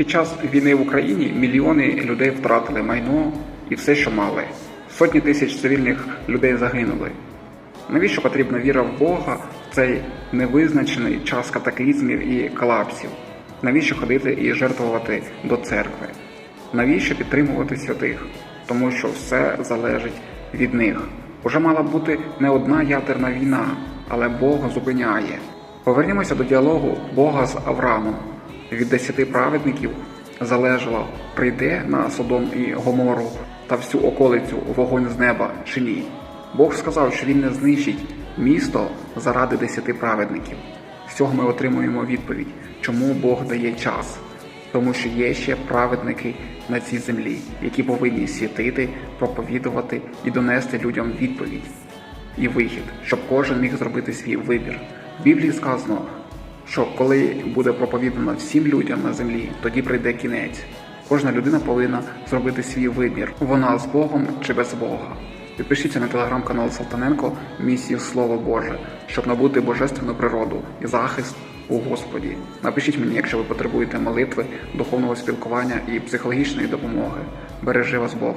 Під час війни в Україні мільйони людей втратили майно і все, що мали. Сотні тисяч цивільних людей загинули. Навіщо потрібна віра в Бога в цей невизначений час катаклізмів і колапсів? Навіщо ходити і жертвувати до церкви? Навіщо підтримувати святих? Тому що все залежить від них. Уже мала бути не одна ядерна війна, але Бог зупиняє. Повернімося до діалогу Бога з Авраамом. Від десяти праведників залежало, прийде на Содом і Гомору та всю околицю вогонь з неба чи ні. Бог сказав, що він не знищить місто заради десяти праведників. З цього ми отримуємо відповідь, чому Бог дає час. Тому що є ще праведники на цій землі, які повинні святити, проповідувати і донести людям відповідь і вихід, щоб кожен міг зробити свій вибір. В Біблії сказано, що коли буде проповідано всім людям на землі, тоді прийде кінець. Кожна людина повинна зробити свій вибір. Вона з Богом чи без Бога. Підпишіться на телеграм-канал Салтаненко Місію Слово Боже, щоб набути божественну природу і захист у Господі. Напишіть мені, якщо ви потребуєте молитви, духовного спілкування і психологічної допомоги. Бережи вас Бог.